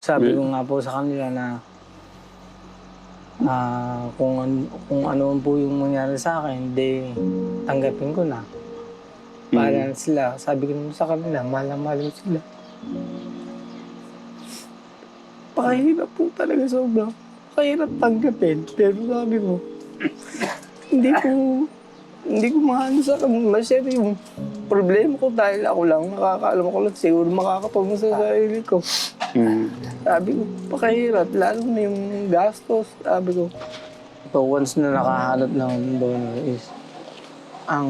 Sabi ko nga po sa kanila na ah, kung, an- kung ano po yung mangyari sa akin, di tanggapin ko na. Bahala na sila. Sabi ko naman sa kanila, mahal na mahal ko sila. Pakahirap po talaga sobra. Pakahirap tanggapin. Pero sabi ko, hindi ko, hindi ko maano sa. Masyado yung problema ko dahil ako lang, nakakaalam ko lang siguro makakatulong sa sarili ko. Mm. Sabi ko, pakahirap, lalo na yung gastos. Sabi ko, so once na nakahanap ng donor is, ang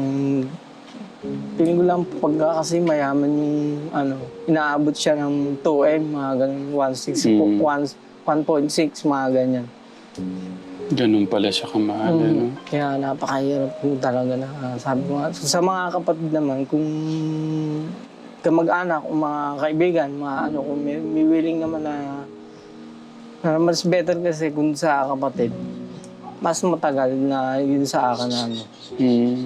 tingin ko lang pagka kasi mayaman yung ano, inaabot siya ng 2M, mga ganun, 1.6, po- Mm. 1 1.6, mga ganyan. Ganun pala siya kamahal, Mm. ano? Kaya napakahirap po talaga na ah, sabi ko nga, sa mga kapatid naman, kung kamag-anak o mga kaibigan, mga ano, kung may, may willing naman na, na mas better kasi kung sa kapatid, mas matagal na yun sa akin na ano. Mm.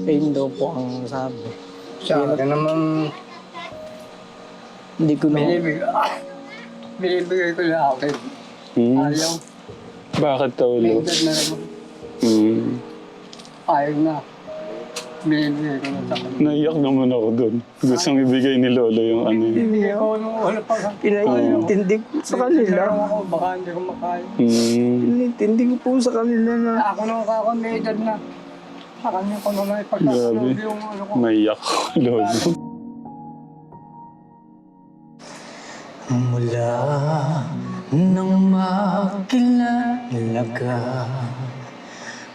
Eh, yun daw po ang sabi. Sa akin naman, Hindi ko na... binibigay, binibigay ko na akin. Mm. Ayaw, Bakit may taulo? edad na naman. Mm. Ayaw na. Sa kanya. Naiyak naman ako doon. Gustong ibigay ni Lolo yung ano yun. Hindi ako nung wala pa ka. Pinaintindi ko sa kanila. Ako, baka hindi ko makaya. Mm. Pinaintindi ko po sa kanila na Ako nung ako may edad na. Sa kanya ko naman Grabe. ipagkasunod yung ano ko. Maiyak ako, Lolo. Mula nang makilala ka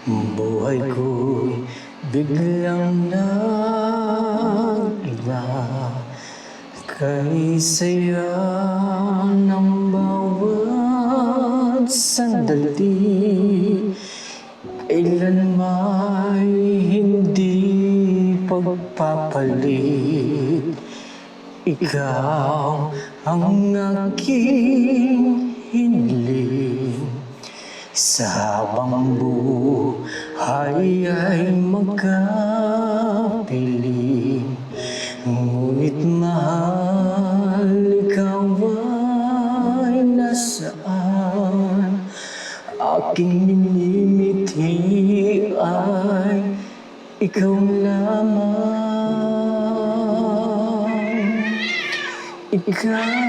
Buhay ko'y biglang nag-iba Kay saya ng bawat sandali. Kailan may hindi pagpapalit. Ikaw ang aking hiniling. Sa habang buhay ay magkapiling. Ngunit mahal ikaw ay nasaan? Aking minimiti ay ikaw lamang. Ikaw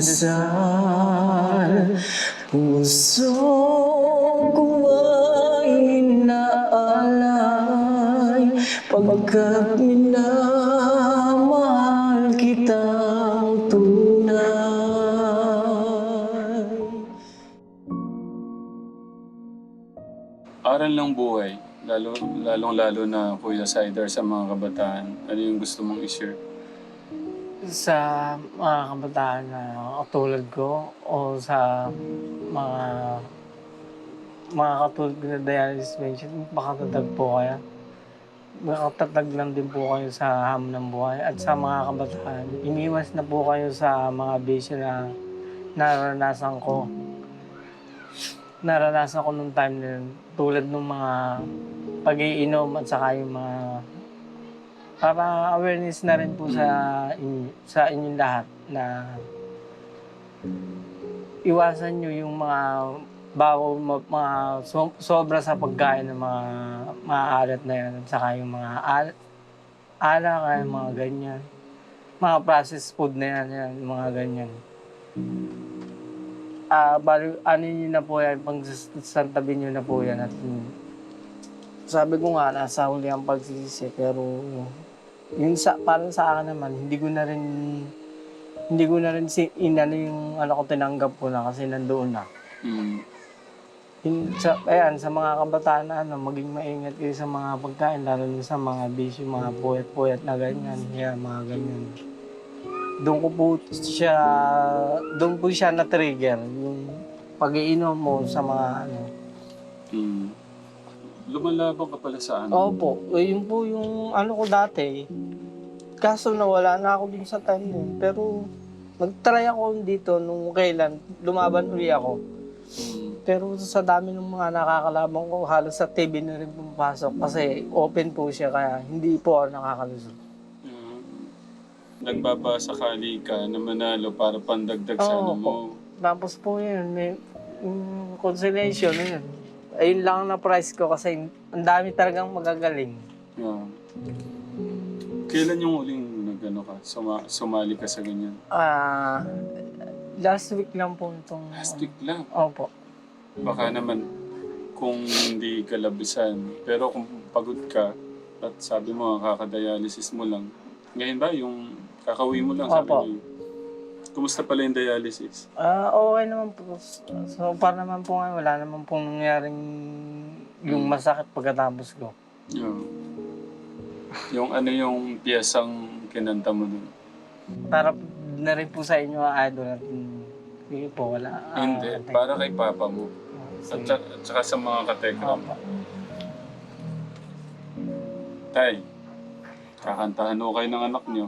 aking dasal Puso ko ay inaalay Pagkat minamahal kitang tunay Aral ng buhay. Lalo, lalong lalo na Kuya Sider sa mga kabataan. Ano yung gusto mong i-share? Sa mga kabataan na katulad ko o sa mga mga katulad ko na dialysis patient, makatatag po kayo. Makatatag lang din po kayo sa hamon ng buhay. At sa mga kabataan, iniwas na po kayo sa mga bisyo na naranasan ko. Naranasan ko nung time na tulad ng mga pag-iinom at saka yung mga para awareness na rin po sa inyo, sa inyong lahat na iwasan nyo yung mga ma- mga so- sobra sa pagkain ng mga maalat na yan saka yung mga al alak ay mga ganyan. Mga processed food na yan, yan mga ganyan. Ah bali ano nyo na po yan pang santabi nyo na po yan at sabi ko nga nasa huli ang pagsisisi pero yung sa parang sa akin naman hindi ko na rin hindi ko na rin si inano yung ano ko tinanggap ko na kasi nandoon na. Mm. Yun, sa, ayan, sa mga kabataan na ano, maging maingat kayo sa mga pagkain, lalo na sa mga bisyo, mga puyat-puyat na ganyan, yeah, mga ganyan. Doon ko po siya, doon po siya na-trigger, yung pag-iinom mo sa mga ano. Mm. Lumalaban ka pala sa ano? Opo, eh, yun po yung ano ko dati. Kaso nawala na ako dun sa time yun. Pero nag-try ako dito nung kailan, lumaban uli ako. Pero sa dami ng mga nakakalaban ko, halos sa TV na rin pumapasok kasi open po siya kaya hindi po ako nakakalusot. Ah, nagbabasakali ka na manalo para pandagdag sa Oo ano mo. Tapos po yun, may yung consolation na yun. Ayun lang na price ko kasi ang dami talagang magagaling. Ah. Kailan yung uling nagano ka? Suma, sumali ka sa ganyan? Ah, last week lang po itong... Last week lang. Opo. Baka naman kung hindi ka labisan. Pero kung pagod ka at sabi mo kakadialysis mo lang. Ngayon ba yung kakauwi mo lang sabi Opo. niyo? Kumusta pala yung dialysis? Ah, okay naman po. So far naman po ngayon, wala naman po nangyaring yung masakit pagkatapos ko. Yeah. Yung ano yung piyesang kinanta mo dun? Para na rin po sa inyo, idol, at mm, sige po, wala. ah, Hindi, ate. para kay papa mo. At, Sige. saka- at saka sa mga katekram. Opo. Tay, kakantahan ho kayo ng anak niyo.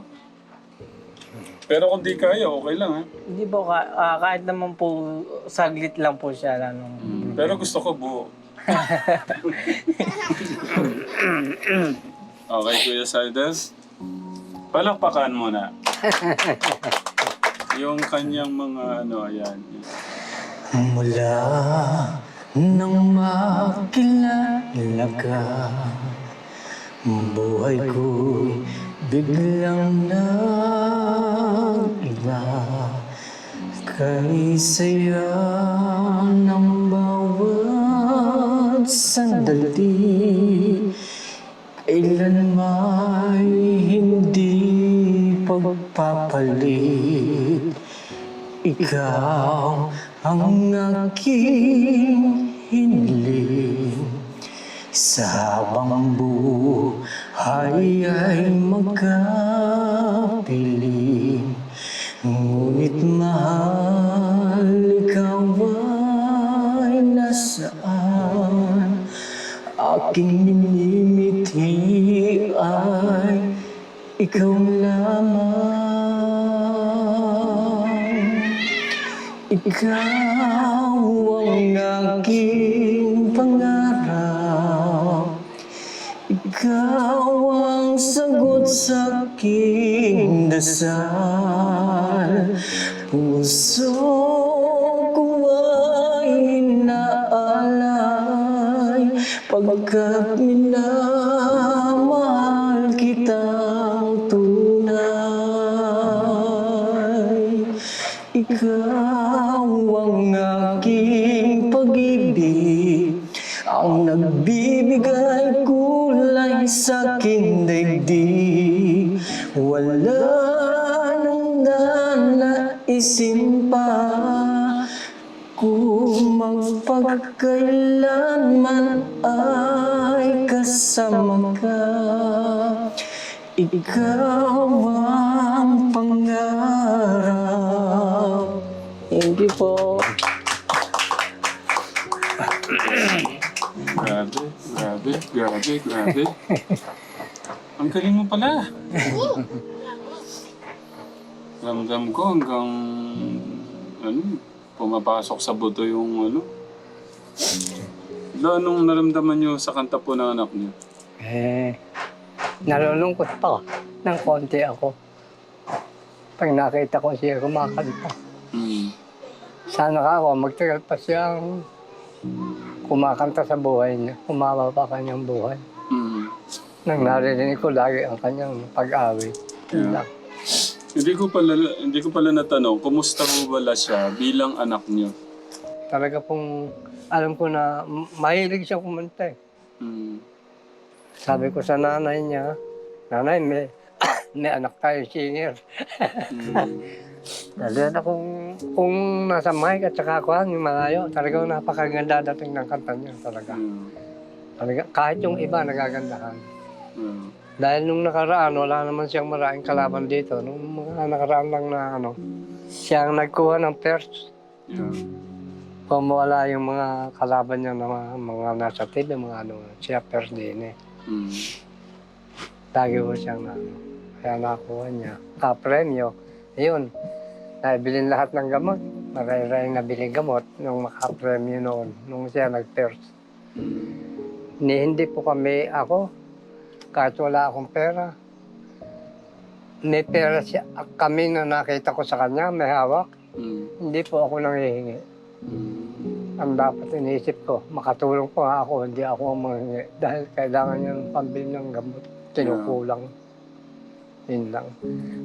Pero kung di kaya, okay lang ha. Hindi po, ka, ah, kahit naman po, saglit lang po siya. Ano, Pero gusto ko buo. okay, Kuya Sides. Palakpakan mo na. yung kanyang mga ano, ayan. Mula nang makilala ka Buhay ko biglang nag-iba Kay saya ng bawat sandali Kailan may hindi pagpapalit. Ikaw ang aking hiniling Sa habang buhay ay magkapiling Aking minimiti ay ikaw lamang. Ikaw ang aking pangarap. Ikaw ang sagot sa aking dasal. Puso inaalay Pagkat minamahal kitang tunay ikaw ang aking pag-ibig. Ang nagbibigay kulay sa aking daigdig. Wala nang nanaisin pa Kung magpagkailanman ikaw ang pangarap. Thank you po. Grabe, grabe, grabe, grabe. Ang galing mo pala. Ramdam ko hanggang ano, pumapasok sa buto yung ano. Lo, anong naramdaman niyo sa kanta po ng anak niyo? Eh, nalulungkot pa ng konti ako. Pag nakita ko siya kumakanta. Hmm. Sana ka ako, magtagal pa siyang kumakanta sa buhay niya. Kumama pa kanyang buhay. Hmm. Nang narinig ko lagi ang kanyang pag-awit. Yeah. Hindi ko pala hindi ko pala natanong kumusta po wala siya bilang anak niyo. Talaga pong alam ko na mahilig siya kumanta eh. Hmm. Sabi ko sa nanay niya, nanay, may, may anak tayo singer. Hmm. Lalo na kung, kung nasa mic at saka kuhan, yung malayo, talagang napakaganda dating ng kanta niya talaga. Hmm. talaga. Kahit yung iba nagagandahan. Hmm. Dahil nung nakaraan, wala naman siyang maraming kalaban dito. Nung mga nakaraan lang na ano, siya ang nagkuha ng first. Yeah. Pumawala yung mga kalaban niya na mga, mga nasa TV, mga ano, siya first din eh. Hmm. Lagi ko siyang na, ano, kaya nakuha niya. Ah, premyo. Ayun, naibilin lahat ng gamot. Maray-ray na biling gamot nung makapremyo noon, nung siya nag-first. Ni, hindi po kami, ako, kahit wala akong pera, may pera siya, kami na nakita ko sa kanya, may hawak, Mm. hindi po ako nangihingi. Ang dapat iniisip ko, makatulong po nga ako, hindi ako ang manghingi. Dahil kailangan niya ng pambili ng gamot, kinukulang. Yun lang.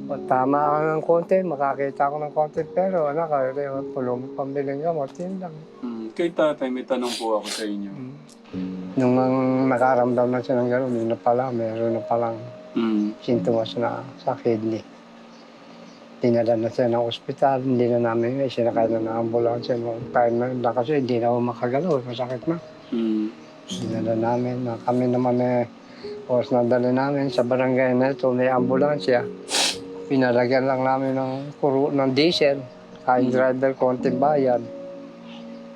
O tama ako ng konti, makakita ako ng konti, pero anak, kaya puno mo pambili ng gamot, yun lang. Mm. Kay tatay, may tanong po ako sa inyo. Nung ang nakaramdam na siya ng gano'n, yun na pala, meron na palang Mm. sintomas na sa kidney. Dinala na siya ng ospital, hindi na namin, eh, sinakay na ng ambulansya. Time na lang kasi hindi na ako makagalaw, masakit na. Mm. Dinala namin, na kami naman eh, oras na dali namin sa barangay na ito, may ambulansya. Pinalagyan lang namin ng kuro ng diesel, kain driver, konting bayad.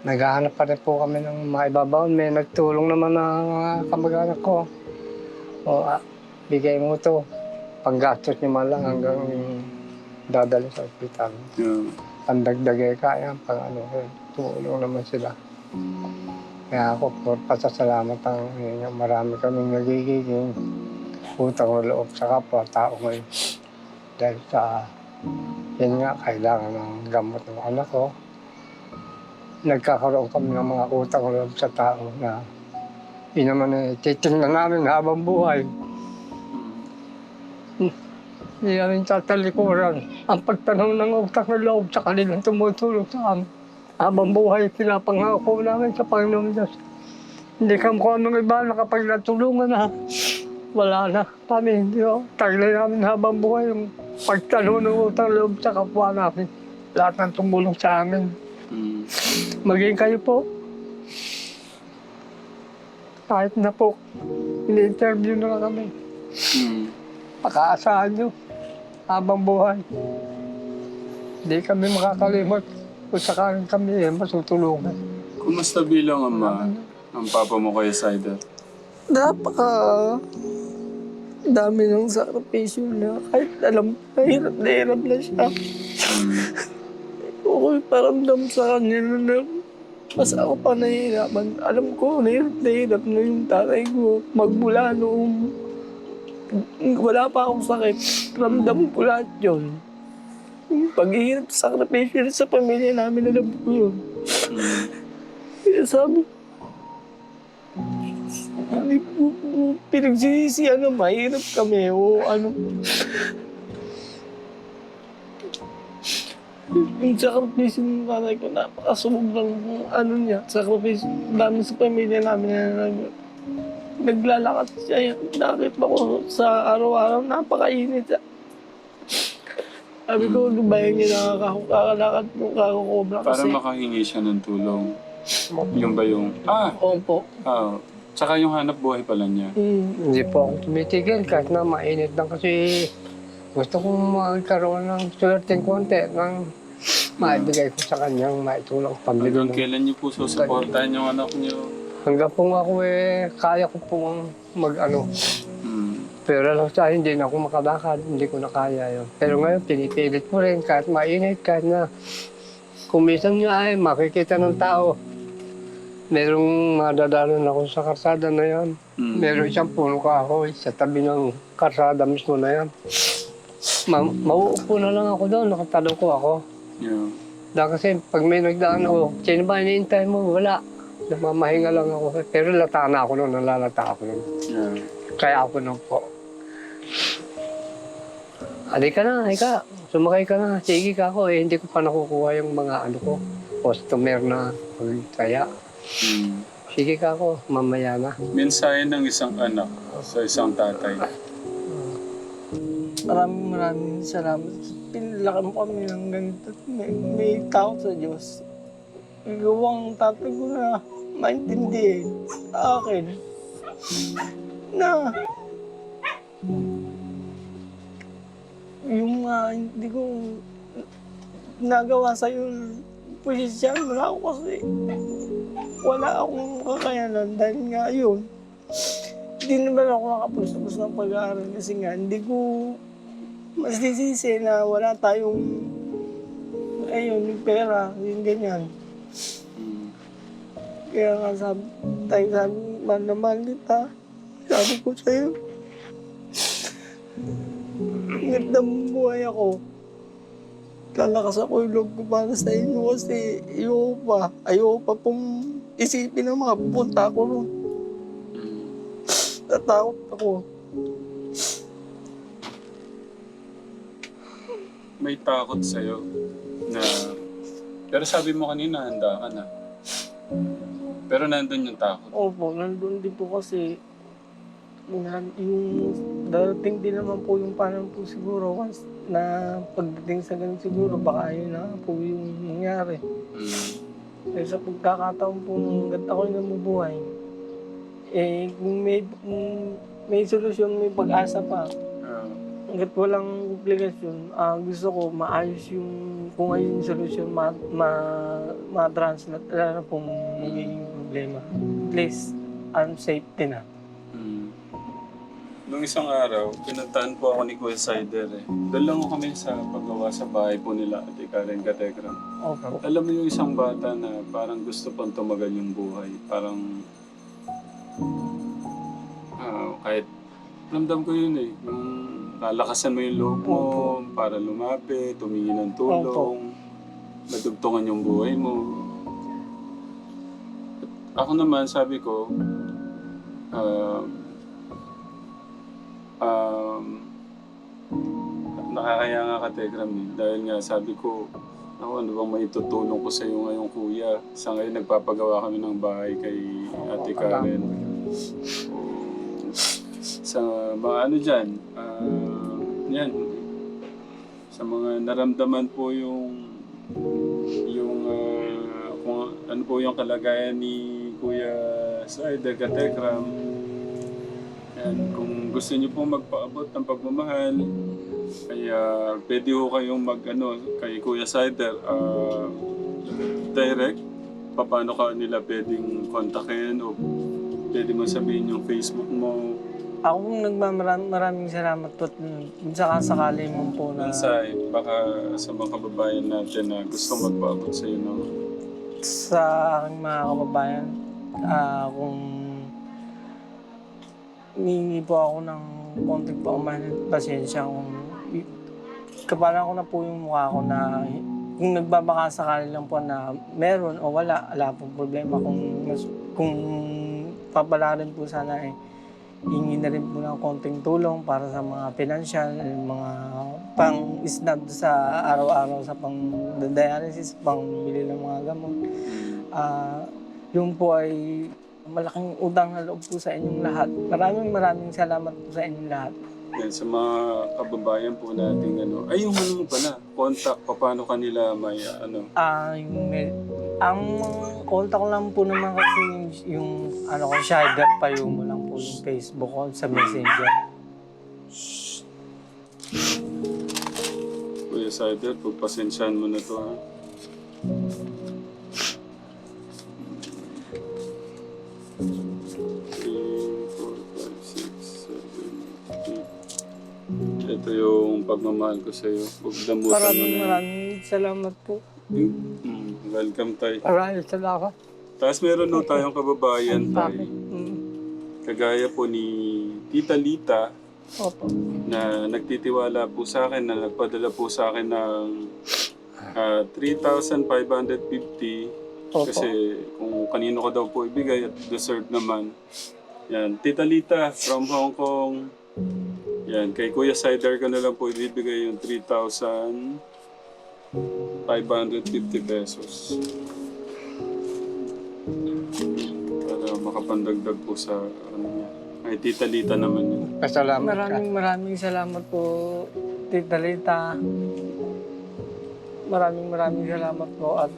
Naghahanap pa rin po kami ng maibabaw. May nagtulong naman ng mga kamag-anak ko. O, ah, bigay mo to. Panggastos niyo man lang hanggang dadali sa ospital. Yeah. Pandagdagay kaya, pang ano, eh, tulong naman sila. Kaya ako, po, pasasalamat ang inyo. Marami kaming nagiging utang na loob sa kapwa tao ngayon. Dahil sa, yun nga, kailangan ng gamot ng anak ko. Nagkakaroon kami ng mga utang loob sa tao na yun naman eh, titingnan namin habang buhay. Hindi namin tatalikuran ang pagtanong ng utang na loob sa kanilang tumutulong sa amin. Habang buhay, pinapangako namin sa Panginoon Diyos. Hindi ka mukha ng iba na kapag natulungan na, wala na. Kami, hindi o. Taglay namin habang buhay yung pagtanong ng utang na loob sa kapwa namin. Lahat ng tumulong sa amin. Mm. Maging kayo po. Kahit na po, ini-interview na lang kami. Mm. Pakaasahan nyo habang buhay. Hindi kami makakalimot kung sakaling kami eh, masutulungan. Kumusta bilang ama ang papa mo kay Sider? Napaka dami ng sakripisyo na kahit alam, nahirap na hirap na siya. Mm. Okay, paramdam sa kanya na mas ako pa nahihirapan. Alam ko, nahirap na hirap na yung tatay ko. Magmula noong wala pa akong sakit, ramdam ko lahat yun. Paghihirap sa sakripisyo sa pamilya namin, alam ko yun. Sabi hindi po pinagsisisihan na mahirap kami o ano. Yung sakripisyo ng tatay ko, napakasubog ng ano niya, sakripisyo dami sa pamilya namin na nag, naglalakad siya. Nakita ko sa araw-araw, napakainit. Sabi ko, lubayan niya nakakakalakad ng kakakobra Para kasi. makahingi siya ng tulong. Yung ba yung... Ah! Opo. Ah, tsaka yung hanap buhay pala niya. Mm. Hindi po ako tumitigil kahit na mainit lang kasi gusto kong magkaroon ng swerteng konti ng maibigay ko sa kanyang maitulong pambili Hanggang ng kailan niyo po susuportahan yung anak niyo? Hanggang po ako eh, kaya ko pong mag ano. Mm. Pero lang sa hindi na ako makalakad, hindi ko na kaya yun. Pero ngayon, pinipilit ko rin kahit mainit, kahit na kung minsan nga ay makikita ng tao. Merong madadalan ako sa karsada na yan. Mm. Meron siyang puno kahoy sa tabi ng karsada mismo na yan. Ma mauupo na lang ako doon, nakatalo ko ako. Yeah. Dahil kasi pag may nagdaan ako, sino ba iniintay mo? Wala. Namamahinga lang ako. Pero lata na ako noon, nalalata ako noon. Yeah. Kaya ako noon po. Halika na, halika. Sumakay ka na. Sige ka ako. Eh, hindi ko pa nakukuha yung mga ano ko. Customer na pagkaya. Mm. Sige ka ako, mamaya na. Mensahe ng isang anak sa isang tatay. Maraming maraming salamat. Pinalakan mo kami ng ganito. May, may tao sa Diyos. Gawang tatay ko na maintindihin sa akin. Na yung mga hindi ko nagawa sa yung posisyon. Wala ako kasi wala akong kakayanan dahil nga yun hindi naman ako nakapustapos ng pag-aaral kasi nga hindi ko mas disisi na wala tayong ayun, yung pera, yung ganyan. Kaya nga sabi, tayo sabi, mahal na mahal kita. Sabi ko sa'yo. Hanggat na buhay ako. Lalakas ako yung loob ko para sa inyo kasi ayoko pa. Ayoko pa pong isipin na makapunta ako ron. Mm. Tatakot ako. May takot sa'yo na... Pero sabi mo kanina, handa ka na. Pero nandun yung takot. Opo, nandun din po kasi yung darating din naman po yung panahon po siguro once na pagdating sa ganun siguro baka yun na po yung nangyari. Mm. Eh, sa pagkakataon po nung hanggat ako'y namubuhay, eh, kung may, kung may solusyon, may pag-asa pa. Ah, Hanggat walang komplikasyon, ah, gusto ko maayos yung, kung ayun yung solusyon, ma, ma, ma-translate, wala na pong magiging problema. At least, I'm safety na. mm. Nung isang araw, pinuntahan po ako ni Kuya Sider eh. Doon lang kami sa paggawa sa bahay po nila at Karen Katekram. Opo. Alam mo yung isang bata na parang gusto pang tumagal yung buhay. Parang... ah kahit... Ramdam ko yun eh. Yung lalakasan mo yung loob mo para lumapit, tumingi ng tulong, madugtungan yung buhay mo. Ako naman, sabi ko, um, um, nakakaya nga ka, Tegram, eh. Dahil nga sabi ko, ako, ano bang maitutulong ko sa iyo ngayon, kuya? Sa ngayon, nagpapagawa kami ng bahay kay Ate Karen. Sa mga ano dyan, ah, yan, sa mga naramdaman po yung yung ah, kung ano po yung kalagayan ni Kuya Sider Katekram. Yan, kung gusto niyo po magpaabot ng pagmamahal, kaya pwede ho kayong mag ano, kay Kuya Sider, ah, direct, paano ka nila pwedeng kontakin o pwede mo sabihin yung Facebook mo. Ako pong nagmamaraming maraming salamat po at saka sakali mo po na Sa baka sa mga kababayan natin na gusto magpaabot sa iyo ng sa aking mga kababayan, ah, kung humingi po ako ng konting paumahan at pasensya kung kapalan ko na po yung mukha ko na kung nagbabaka sakali lang po na meron o wala, wala pong problema. Kung, mas, kung papala rin po sana eh, hingi na rin po ng konting tulong para sa mga financial, mga pang isnab sa araw-araw sa pang dialysis, pang bili ng mga gamot. Ah, yung po ay malaking utang na loob po sa inyong lahat. Maraming maraming salamat po sa inyong lahat. yan, sa mga kababayan po nating ano. Ay, yung ano mo pala, contact, paano kanila may ano. Ah, yung may, ang contact lang po naman kasi yung, yung ano ko, Shider pa yung mo lang po yung Facebook ko sa Messenger. Kuya Sider, pagpasensyahan mo na to ha. Ito yung pagmamahal ko sa iyo. Huwag damutan mo Maraming na yan. maraming salamat po. Mm, welcome tayo. Maraming salamat. Tapos meron no tayong kababayan tayo. Mm. Kagaya po ni Tita Lita Opo. na nagtitiwala po sa akin na nagpadala po sa akin ng ah, 3,550 Opo. kasi kung kanino ko daw po ibigay at deserve naman. Yan, Tita Lita from Hong Kong. Yan, kay Kuya Sider ko na lang po ibibigay yung 3,550 pesos. Para makapandagdag po sa ano niya. Ay, Tita Lita naman yun. Pasalamat ka. Maraming maraming salamat po, Tita Lita. Maraming maraming salamat po at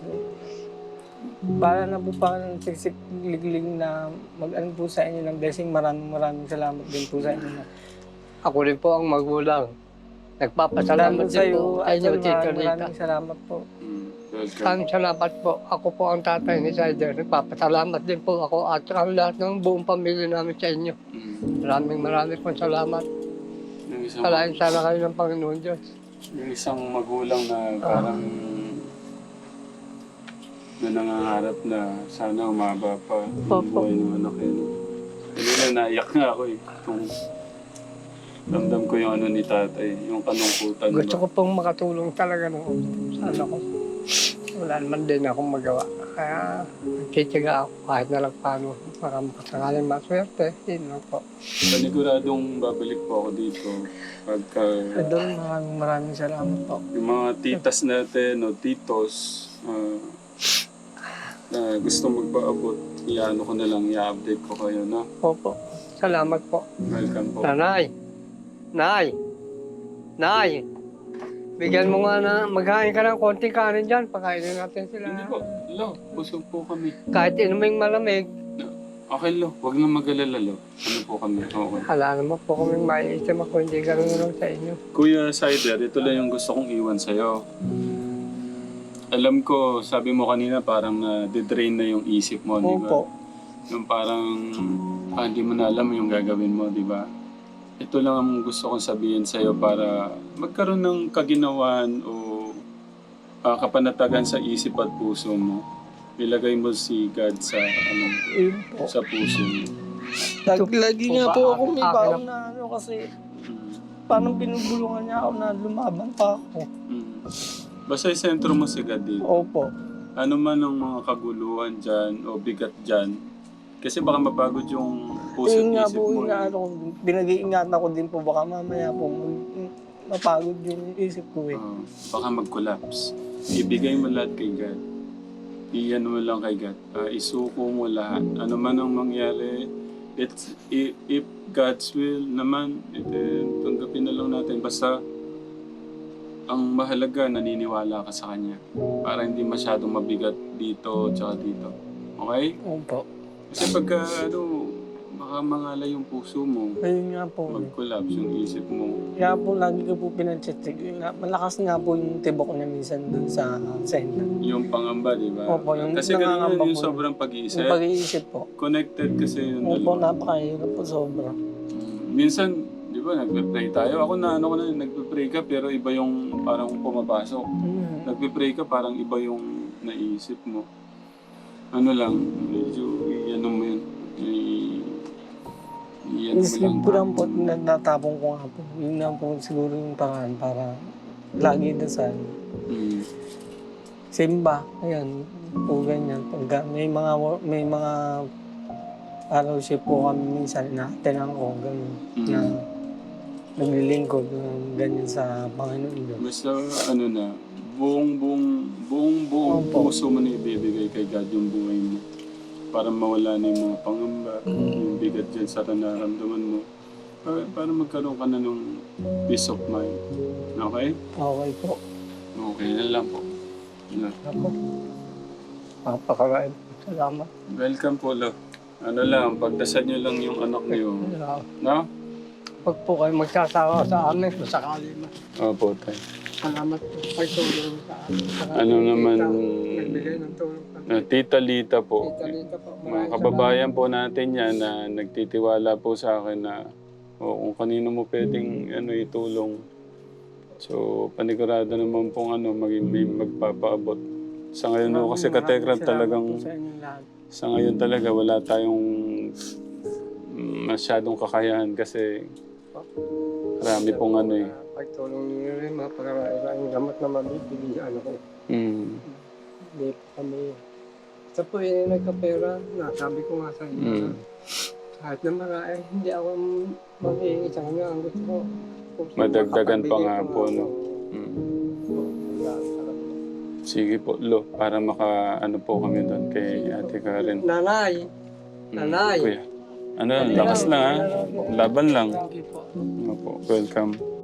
para na po pa ng siksik liglig na mag-ano po sa inyo ng blessing. Maraming maraming salamat din po sa inyo. Na. Ako rin po ang magulang. Nagpapasalamat din po sa inyo, Tito maraming Rita. maraming salamat po. Maraming salamat po. Ako po ang tatay ni Sider. Nagpapasalamat din po ako at ang lahat ng buong pamilya namin sa inyo. Mm, Maraming maraming pong salamat. yung isang, Salain sana kayo ng Panginoon Diyos. yung isang magulang na parang na nangangarap na sana umaba pa ang Opo. buhay ng anak yun. Kanina naiyak nga ako eh. Kung ramdam ko yung ano ni tatay, yung kalungkutan Gusto ba. ko pong makatulong talaga ng anak ko. Wala naman din akong magawa. Kaya nagtitiyaga ako kahit na lang paano. Baka makasakaling maswerte. Yun lang po. Paniguradong babalik po ako dito. Pagka Idol, maraming maraming salamat po. yung mga titas natin o titos ah, na gusto magpaabot, iano ko na lang, i-update ko kayo na. Opo. Salamat po. Welcome po. Nanay! Nay! Nay! Bigyan mo nga na, maghain ka ng konting kanin dyan. Pakainin natin sila. Hindi po, lo, busog po kami. Kahit inuming malamig, Okay lo, huwag na mag-alala lo. Ano po kami, okay. hala naman po kaming maiitim ako. Hindi ganun lang sa inyo. Kuya Sider, ito lang yung gusto kong iwan sa'yo. Alam ko, sabi mo kanina parang na-drain na yung isip mo, di ba? Opo. Yung parang ah, hindi mo na alam yung gagawin mo, di ba? Ito lang ang gusto kong sabihin sa'yo para magkaroon ng kaginawan o ah, kapanatagan sa isip at puso mo. Ilagay mo si God sa ano sa puso mo. Lagi, lagi nga po ako may baon na ano kasi Mm. parang pinubulungan niya ako na lumaban pa ako. Mm. Basta isentro mo si God dito. Opo. ano man ang mga kaguluhan dyan o bigat dyan, kasi baka mapagod yung puso Yun at nga isip po, mo. eh. inaano ko, pinag-iingatan ko din po baka mamaya po mag- mapagod yung isip ko eh. Oo, baka mag-collapse. Ibigay mo lahat kay God. Iyan mo lang kay God. Ah, isuko mo lahat. Ano man ang mangyari, it's, if, if God's will naman, it, eh, tanggapin na lang natin. Basta, ang mahalaga, naniniwala ka sa Kanya. Para hindi masyadong mabigat dito tsaka dito. Okay? Opo. Kasi pagka ano, baka mangala yung puso mo, Ayun nga po. mag-collapse yung isip mo. Kaya po lagi ko po pinag-check. Malakas nga po yung tibok niya minsan dun sa center. Yung pangamba, di ba? Opo, yung kasi ganun nangangamba yun, yung po. sobrang pag-iisip. Yung pag-iisip po. Connected kasi yung Opo, dalawa. napakahirap po sobra. Minsan, di ba, nagpe-pray tayo. Ako na, ano ko na, nagpe-pray ka, pero iba yung parang pumapasok. Mm. Nagpe-pray ka, parang iba yung naisip mo. Ano lang, medyo, ano mo yun, i- i- ano mo Isip ko lang po, nagtatapong ko nga po. Yun lang po siguro yung paraan para lagi dasal. Mm. Simba, ayan, po ganyan. Pagka may mga, may mga araw siya po kami minsan na tinang ko, ganun, Mm. na naglilingkod, na ganyan sa Panginoon Diyos. Basta ano na, buong buong buong buong Opo. puso mo na ibibigay kay God yung buhay mo. Para mawala na yung mga pangamba, yung bigat dyan sa nararamdaman mo. Para, para magkaroon ka na ng peace of mind. Okay? Okay po. Okay na lang po. Na. Ako. Napakarain. Salamat. Welcome po, lo. Ano lang, pagdasal nyo lang yung anak niyo. No? Pag po kayo magsasawa sa amin, kung sakali man. Opo, tayo. Salamat po. Pagtulong sa amin. Saka Ano naman, Nagbigay ng tulong sa uh, Tita Lita po. Tita Lita po. Mga kababayan po natin yan na nagtitiwala po sa akin na o kung kanino mo pwedeng ano, itulong. So, panigurado naman pong ano, maging may magpapaabot. Sa ngayon no, kasi salamat talagang, po Sa inyong lahat. sa ngayon talaga wala tayong mm, masyadong kakayahan kasi marami pong ano eh. Pagtulong niyo rin, mga pagkakaroon ng gamot na mabibili ano ko. Mm, Hindi po kami. Sa po yun nagkapera, nasabi ko nga sa inyo. Mm. na Kahit na marami, hindi ako mag-iingi sa kanya. Ang gusto ko, kung Madagdagan pa nga ko po, no? po, mm. sa. Sige po, Lo, para maka ano po kami doon kay Ate Karen. Nanay, Mm, Nanay. Kuya. Ano, lakas lang ha. Laban lang. Opo, welcome.